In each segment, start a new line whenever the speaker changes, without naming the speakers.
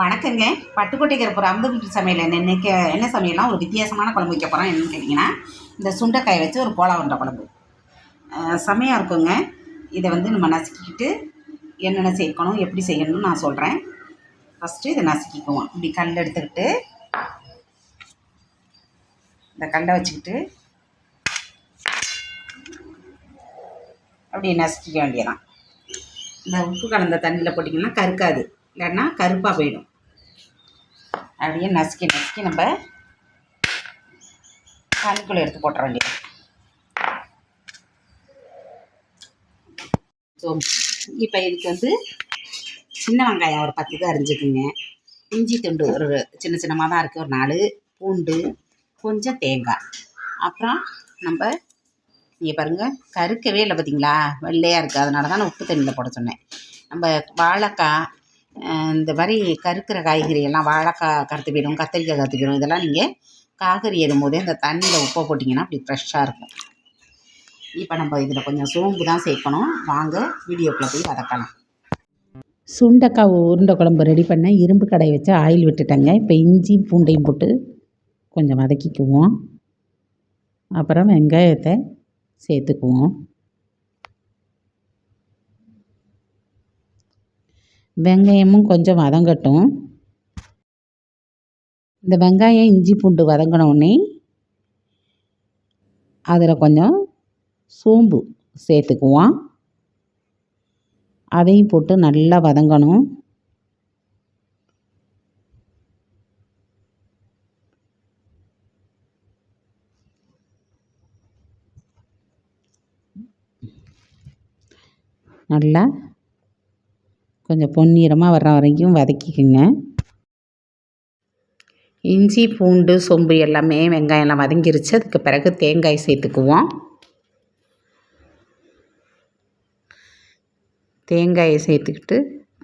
வணக்கங்க பட்டுக்கோட்டை கருப்பூர் அமுத வீட்டு சமையல் என்ன? இன்னைக்கு என்ன சமையல்னா ஒரு வித்தியாசமான குழம்பு வைக்க போகிறோம் என்னன்னு கேட்டிங்கன்னா இந்த சுண்டைக்காயை வச்சு ஒரு கோலா உருண்டை குழம்பு. செமையாக இருக்குங்க. இதை வந்து நம்ம நசுக்கிக்கிட்டு என்னென்ன சேர்க்கணும் எப்படி செய்யணும்னு நான் சொல்கிறேன் ஃபஸ்ட்டு இதை நசுக்கிக்குவோம். இப்படி கல் எடுத்துக்கிட்டு இந்த கல்லை வச்சுக்கிட்டு அப்படியே நசுக்கிக்க வேண்டியதான் இந்த உப்பு கலந்த தண்ணியில் போட்டிங்கன்னா கருக்காது. இல்லைன்னா கருப்பாக போயிடும். அப்படியே நசுக்கி நசுக்கி நம்ம தண்ணிக்குள்ளே எடுத்து போட்டுற வேண்டியது. ஸோ இப்போ இதுக்கு வந்து சின்ன வெங்காயம் ஒரு பத்து இது அரிஞ்சுக்குங்க இஞ்சி துண்டு ஒரு சின்ன சின்னமாக தான் இருக்குது ஒரு நாலு பூண்டு கொஞ்சம் தேங்காய். அப்புறம் நம்ம நீங்கள் பாருங்கள் கருக்கவே இல்லை பார்த்தீங்களா வெள்ளையாக இருக்குது அதனால தான் நான் உப்பு தண்ணியில் போட சொன்னேன். நம்ம வாழைக்காய் இந்த மாதிரி கருக்கிற காய்கறி எல்லாம் வாழைக்காய் கருத்து போயிடும் கத்திரிக்காய் கருத்து போயிடும் இதெல்லாம் நீங்கள் காய்கறி ஏறும்போதே இந்த தண்ணியில் உப்பை போட்டிங்கன்னா அப்படி ஃப்ரெஷ்ஷாக இருக்கும். இப்போ நம்ம இதில் கொஞ்சம் சோம்பு தான் சேர்க்கணும். வாங்க வீடியோக்குள்ளே போய் வதக்கலாம்.
சுண்டக்காய் உருண்டை குழம்பு ரெடி பண்ண இரும்பு கடையை வச்சு ஆயில் விட்டுட்டேங்க. இப்போ இஞ்சி பூண்டையும் போட்டு கொஞ்சம் வதக்கிக்குவோம். அப்புறம் வெங்காயத்தை சேர்த்துக்குவோம். வெங்காயமும் கொஞ்சம் வதங்கட்டும். இந்த வெங்காயம் இஞ்சி பூண்டு வதங்கினோடனே அதில் கொஞ்சம் சோம்பு சேர்த்துக்குவோம். அதையும் போட்டு நல்லா வதங்கணும். நல்லா கொஞ்சம் பொன்னிறமாக வர்ற வரைக்கும் வதக்கிக்கோங்க. இஞ்சி பூண்டு சொம்பு எல்லாமே வெங்காயம்லாம் வதங்கிருச்சு. அதுக்கு பிறகு தேங்காய் சேர்த்துக்குவோம். தேங்காயை சேர்த்துக்கிட்டு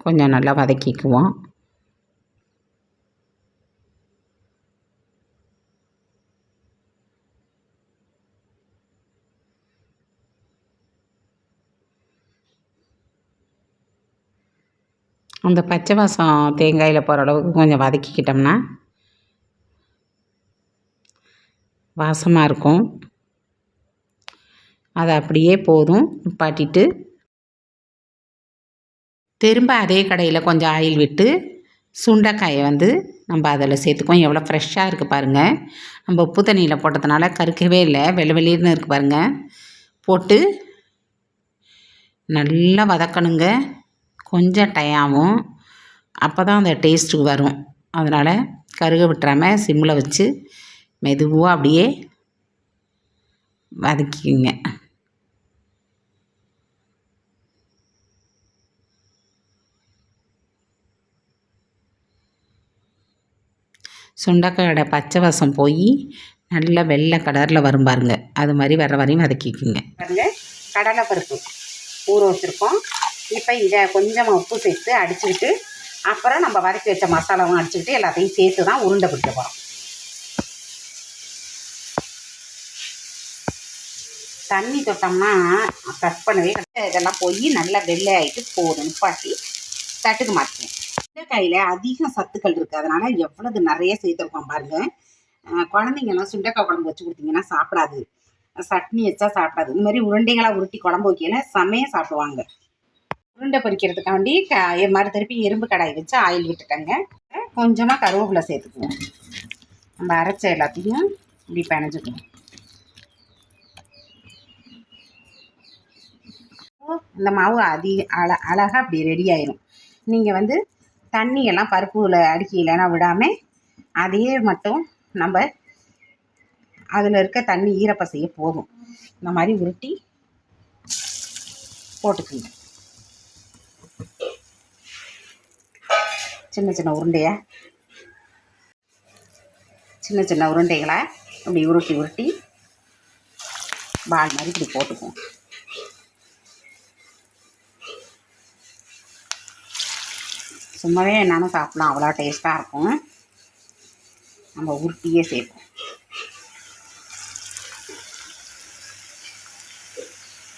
கொஞ்சம் நல்லா வதக்கிக்குவோம். அந்த பச்சை வாசம் தேங்காயில் போகிற அளவுக்கு கொஞ்சம் வதக்கிக்கிட்டோம்னா வாசமாக இருக்கும். அதை அப்படியே போதும். நிப்பாட்டிட்டு திரும்ப அதே கடையில் கொஞ்சம் ஆயில் விட்டு சுண்டைக்காயை வந்து நம்ம அதில் சேர்த்துக்குவோம். எவ்வளோ ஃப்ரெஷ்ஷாக இருக்குது பாருங்கள் நம்ம உப்பு தண்ணியில் போட்டதுனால கருக்கவே இல்லை. வெள்ளை வெளிர்னு இருக்குது பாருங்கள் போட்டு நல்லா வதக்கணுங்க. கொஞ்சம் டைம் ஆகும். அப்போ தான் அந்த டேஸ்ட்டுக்கு வரும். அதனால் கருக விட்டுறாமல் சிம்மில் வச்சு மெதுவாக அப்படியே வதக்கிக்குங்க. சுண்டக்காயோட பச்சை வாசம் போய் நல்ல வெள்ளை கலரில் வரும் பாருங்க. அது மாதிரி வர வரையும் வதக்கிக்குங்க.
பாருங்க கடலை பருப்பு ஊற வச்சுருக்கோம். இப்போ இதை கொஞ்சமாக உப்பு சேர்த்து அடிச்சுக்கிட்டு அப்புறம் நம்ம வதக்கி வச்ச மசாலாவும் அடிச்சுக்கிட்டு எல்லாத்தையும் சேர்த்து தான் உருண்டை பிடிக்க போகிறோம் தண்ணி தொட்டோம்னா கட் பண்ணவே இதெல்லாம் போய் நல்லா வெள்ளை ஆகிட்டு போதும். நிப்பாட்டி தட்டுக்கு மாற்றுவேன் சுண்டைக்காயில் அதிகம் சத்துக்கள் இருக்குது அதனால் எவ்வளவு நிறைய சேர்த்துருக்கோம் பாருங்கள் குழந்தைங்கெல்லாம் சுண்டைக்காய் குழம்பு வச்சு கொடுத்தீங்கன்னா சாப்பிடாது. சட்னி வச்சா சாப்பிடாது. இந்த மாதிரி உருண்டைகளாக உருட்டி குழம்பு வைக்கல செமையாக சாப்பிடுவாங்க. உருண்டை பொரிக்கிறதுக்காண்டி க மறு திருப்பி இரும்பு கடாய் வச்சு ஆயில் விட்டுட்டேங்க. கொஞ்சமாக கருவேப்பிலை சேர்த்துக்குவோம். நம்ம அரைச்ச எல்லாத்தையும் இப்படி பிணைஞ்சுக்குவோம். இந்த மாவு அதி அழ அழகாக அப்படி ரெடி ஆயிரும். நீங்கள் வந்து தண்ணியெல்லாம் பருப்புல அடிக்கலைன்னா விடாமல் அதையே மட்டும் நம்ம அதில் இருக்க தண்ணி ஈரப்பசையே போதும். இந்த மாதிரி உருட்டி போட்டுக்குங்க. சின்ன சின்ன உருண்டையை சின்ன சின்ன உருண்டைகளை இப்படி உருட்டி உருட்டி பால் மாதிரி இப்படி போட்டுக்குவோம். சும்மாவே என்னென்ன சாப்பிடலாம் அவ்வளோ டேஸ்ட்டாக இருக்கும். நம்ம உருட்டியே சேர்ப்போம்.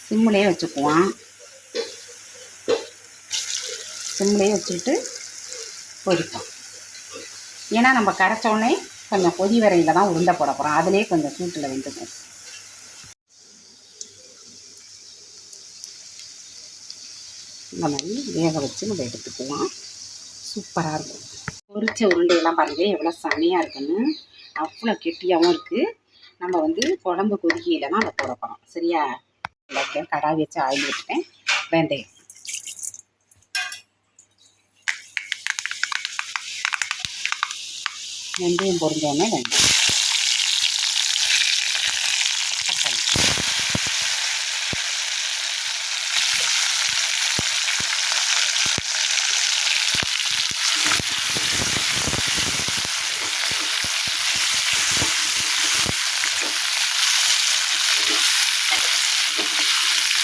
சிம்மிலே வச்சுக்குவோம். சிம்முலேயே வச்சுக்கிட்டு பொரிப்போம் ஏன்னா நம்ம கரைச்ச உடனே கொஞ்சம் கொதி வரையில் தான் உருண்டை போட போகிறோம் அதிலே கொஞ்சம் சூட்டில் வெந்துக்கும். இந்த மாதிரி வேக வச்சு நம்ம எடுத்துக்குவோம் சூப்பராக இருக்கும். பொரிச்ச உருண்டையெல்லாம் பாருங்க எவ்வளோ செமையாக இருக்குன்னு. அவ்வளோ கெட்டியாகவும் இருக்குது நம்ம வந்து குழம்பு கொதிக்கையில் தான் அதை போட போகிறோம் சரியா? கடாய் வச்சு ஆயில் விட்டுட்டேன். வெந்தயம். வெந்தயம் பொரிஞ்சோடனே வெந்தயம்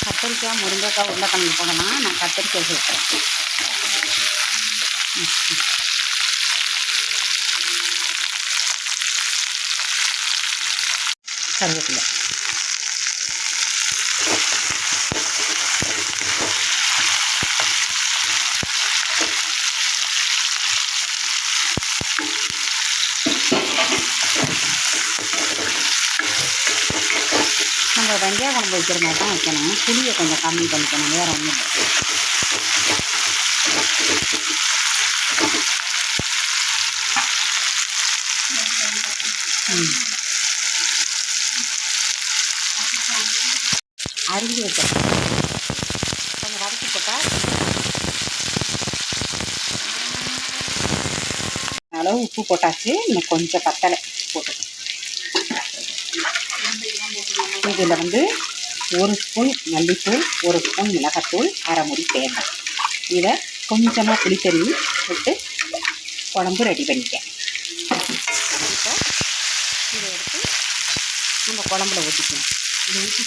கத்திரிக்காய் முருங்கைக்காய் உருளைக்கிழங்கு போடலாம் நான் கத்திரிக்காய் சேர்க்குறேன் கருவேப்பிலை நம்ம வெங்காய குழம்பு வைக்கிற மாதிரி தான் வைக்கணும் புளியை கொஞ்சம் கம்மி பண்ணிக்கணும் வேறு ஒன்றும் இல்லை அரிஞ்சு வைக்கிறேன் கொஞ்சம் வதக்கி போட்டால் அளவு உப்பு போட்டாச்சு. இன்னும் கொஞ்சம் பத்தலை போட்டு. இதில் வந்து ஒரு ஸ்பூன் மல்லித்தூள் ஒரு ஸ்பூன் மிளகாத்தூள் அரை முடி தேங்காய். இதை கொஞ்சமாக புளித்தறி விட்டு குழம்பு ரெடி பண்ணிட்டேன். இப்போ இதை எடுத்து நம்ம குழம்புல ஊற்றிக்கணும் இதை ஊற்றி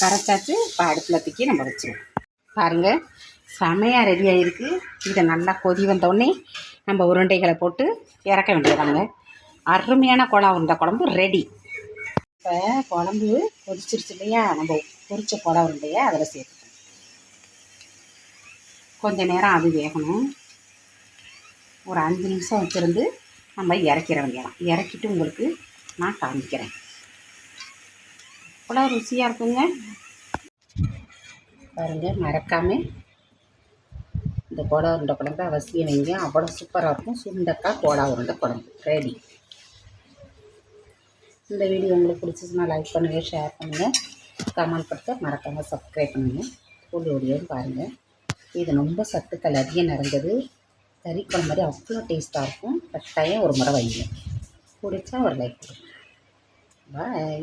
கரைச்சாச்சு இப்போ அடுப்பில் தூக்கி நம்ம வச்சுருவோம் பாருங்கள் செமையாக ரெடி ஆகிருக்கு இதை நல்லா கொதி வந்தோடனே நம்ம உருண்டைகளை போட்டு இறக்க வேண்டியதாங்க அருமையான குழா உருண்டை குழம்பு ரெடி இப்போ குழம்பு கொதிச்சிருச்சு இல்லையா? நம்ம பொரிச்ச குழா உருண்டையை அதில் சேர்த்துக்கணும் கொஞ்சம் நேரம் அது வேகணும். ஒரு அஞ்சு நிமிஷம் வச்சுருந்து நம்ம இறக்கிற வேண்டியதான் இறக்கிட்டு உங்களுக்கு நான் காமிக்கிறேன். அவ்வளோ ருசியாக இருக்குங்க. பாருங்கள் மறக்காமல் இந்த கோடா உருண்டை குழம்பு அவசியம் வைங்க அவ்வளோ சூப்பராக இருக்கும். சுண்டக்காய் கோடா உருண்டை குழம்பு. ரெடி இந்த வீடியோ உங்களுக்கு பிடிச்சிச்சுன்னா லைக் பண்ணுங்கள் ஷேர் பண்ணுங்கள் கமெண்ட் படுத்த மறக்காமல் சப்ஸ்கிரைப் பண்ணுங்கள் ஃபுல் வீடியோன்னு பாருங்கள் இது ரொம்ப சத்துக்கள் அதிகம் நிறைஞ்சது. கறி குழம்பு மாதிரி அவ்வளோ டேஸ்ட்டாக இருக்கும். கட்டாயம் ஒரு முறை வைங்க. பிடிச்சா ஒரு லைக் பாய்